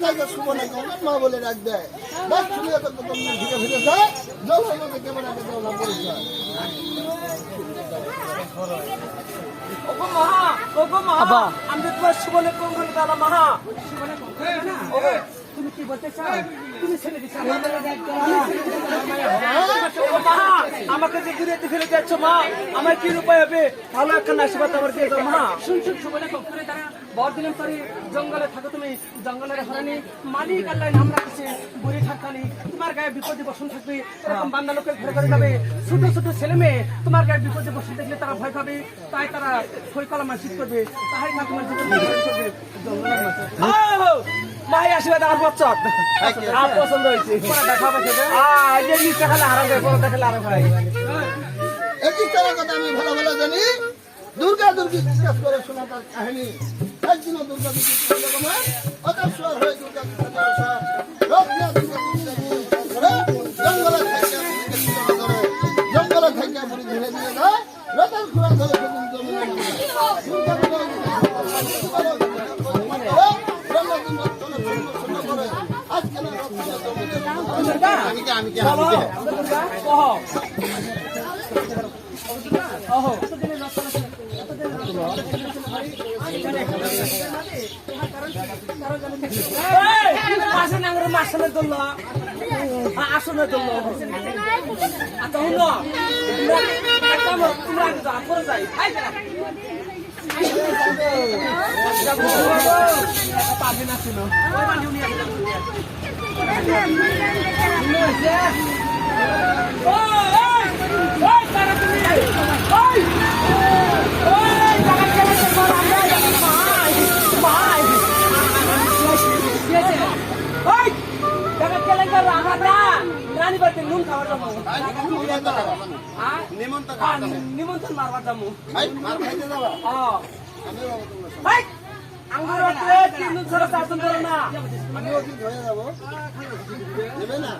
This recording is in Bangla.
ডাক দেয় ডাক শুনে তো তোমরা ঘুরে ফিরে যায় জলের মধ্যে কেমন একটা দেওয়া পরিচয় ওগো মহা ওগো মহা আমি তোমার সুবনে কোন কোন দাদা মহা ওগো তুমি কি বলতে চাও তুমি ছেলে দিছো আমাকে যে ঘুরে ফেলে যাচ্ছ মা আমার কি উপায় হবে ভালো একটা আশীর্বাদ আমার দিয়ে দাও মা শুন শুন বড়দিনের পরে জঙ্গলে থাকো তুমি। জঙ্গলের হরানি মালিক আল্লাহ নাম রাখছে। বুড়ি থাকানি তোমার গায়ে বিপদে বসন থাকবে। এরকম বান্দা লোকের ঘরে ঘরে যাবে। ছোট ছোট ছেলে মেয়ে তোমার গায়ে বিপদে বসন দেখলে তারা ভয় পাবে। তাই তারা খই কলা মাসিক করবে। তাহাই মা তোমার জীবন জঙ্গলের মাঝে মাই আশীর্বাদ আমার পছন্দ আর পছন্দ হয়েছে। দেখাবে আহ এই যে নিচে খালে হারা যায় পরে দেখালে আরও ভাই একই কথা আমি ভালো ভালো জানি। দুর্গা দুর্গি জিজ্ঞাস করে শোনা তার কাহিনী। একদিন দুর্গা দুর্গি অতস্বর হয়ে দুর্গা জঙ্গলে থাকে জঙ্গলে থাকে বুড়ি ধরে দিয়ে দেয় রতন খুঁড়া ধরে সেদিন জমিনে নামে। দুর্গা দুর্গা আজকে না আমি কে আমি কে আমি কে কহ আসনে দল আসনে দল আচ্ছা হলো তোমরা পরে যাই পাবি না ছিল বাড়িতে নুন খাওয়ার যাব নিমন্ত্রণ মারবার যাব আঙ্গুর তিন দিন ছাড়া চারজন ধরে না আমিও কি ধরে না দিন না।